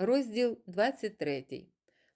Розділ 23.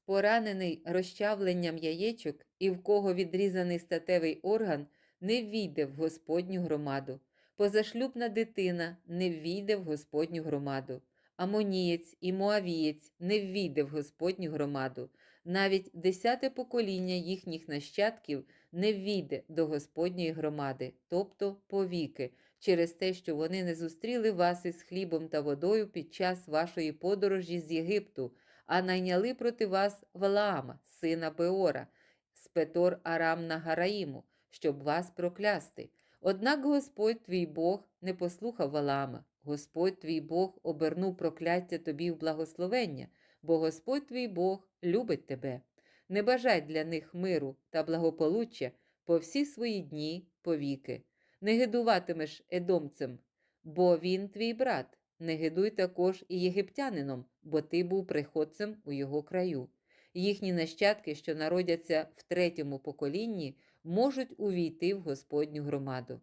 Поранений розчавленням яєчок і в кого відрізаний статевий орган не війде в Господню громаду. Позашлюбна дитина не війде в Господню громаду. Амонієць і Моавієць не ввійде в Господню громаду. Навіть десяте покоління їхніх нащадків не ввійде до Господньої громади, тобто повіки, через те, що вони не зустріли вас із хлібом та водою під час вашої подорожі з Єгипту, а найняли проти вас Валаама, сина Беора, з Петор Арам Нагараїму, щоб вас проклясти. Однак Господь твій Бог не послухав Валаама. Господь твій Бог обернув прокляття тобі в благословення, бо Господь твій Бог любить тебе. Не бажай для них миру та благополуччя по всі свої дні повіки. Не гидуватимеш едомцем, бо він твій брат. Не гидуй також і єгиптянином, бо ти був приходцем у його краю. Їхні нащадки, що народяться в третьому поколінні, можуть увійти в Господню громаду.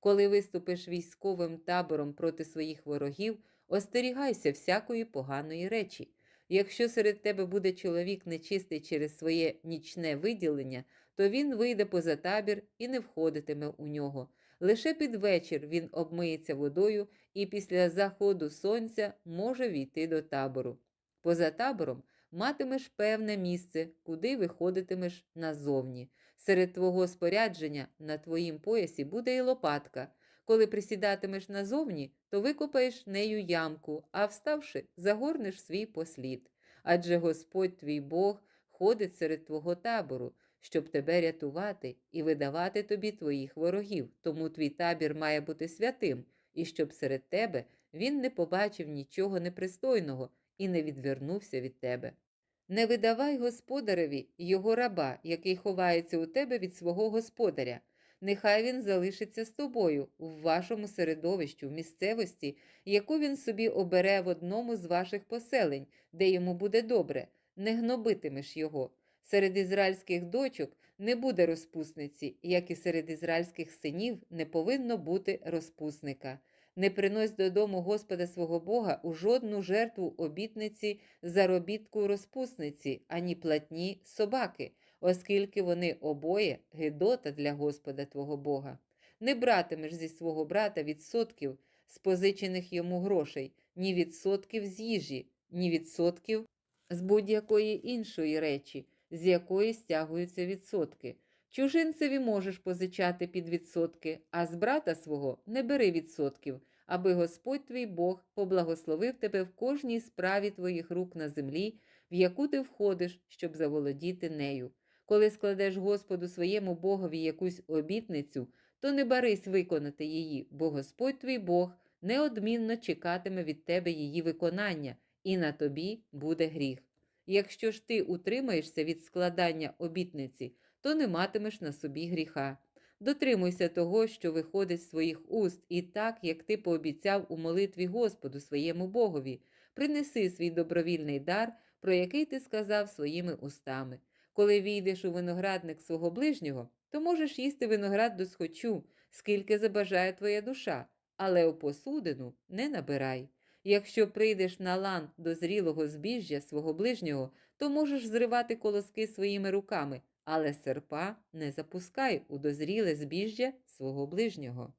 Коли виступиш військовим табором проти своїх ворогів, остерігайся всякої поганої речі. Якщо серед тебе буде чоловік нечистий через своє нічне виділення, то він вийде поза табір і не входитиме у нього. Лише під вечір він обмиється водою і після заходу сонця може війти до табору. Поза табором матимеш певне місце, куди виходитимеш назовні. Серед твого спорядження на твоїм поясі буде і лопатка. Коли присідатимеш назовні, то викопаєш нею ямку, а вставши, загорнеш свій послід. Адже Господь твій Бог ходить серед твого табору, щоб тебе рятувати і видавати тобі твоїх ворогів. Тому твій табір має бути святим, і щоб серед тебе він не побачив нічого непристойного і не відвернувся від тебе. Не видавай господареві його раба, який ховається у тебе від свого господаря. Нехай він залишиться з тобою в вашому середовищі, в місцевості, яку він собі обере в одному з ваших поселень, де йому буде добре, не гнобитимеш його. Серед ізраїльських дочок не буде розпусниці, як і серед ізраїльських синів не повинно бути розпусника. Не принось додому Господа свого Бога у жодну жертву обітниці заробітку розпусниці, ані платні собаки, оскільки вони обоє гидота для Господа твого Бога. Не братимеш зі свого брата відсотків з позичених йому грошей, ні відсотків з їжі, ні відсотків з будь-якої іншої речі, з якої стягуються відсотки. Чужинцеві можеш позичати під відсотки, а з брата свого не бери відсотків, аби Господь твій Бог поблагословив тебе в кожній справі твоїх рук на землі, в яку ти входиш, щоб заволодіти нею. Коли складеш Господу своєму Богові якусь обітницю, то не барись виконати її, бо Господь твій Бог неодмінно чекатиме від тебе її виконання, і на тобі буде гріх. Якщо ж ти утримаєшся від складання обітниці, то не матимеш на собі гріха. Дотримуйся того, що виходить з своїх уст, і так, як ти пообіцяв у молитві Господу своєму Богові, принеси свій добровільний дар, про який ти сказав своїми устами. Коли війдеш у виноградник свого ближнього, то можеш їсти виноград до схочу, скільки забажає твоя душа, але у посудину не набирай. Якщо прийдеш на лан до зрілого збіжжя свого ближнього, то можеш зривати колоски своїми руками, але серпа не запускай у дозріле збіжжя свого ближнього.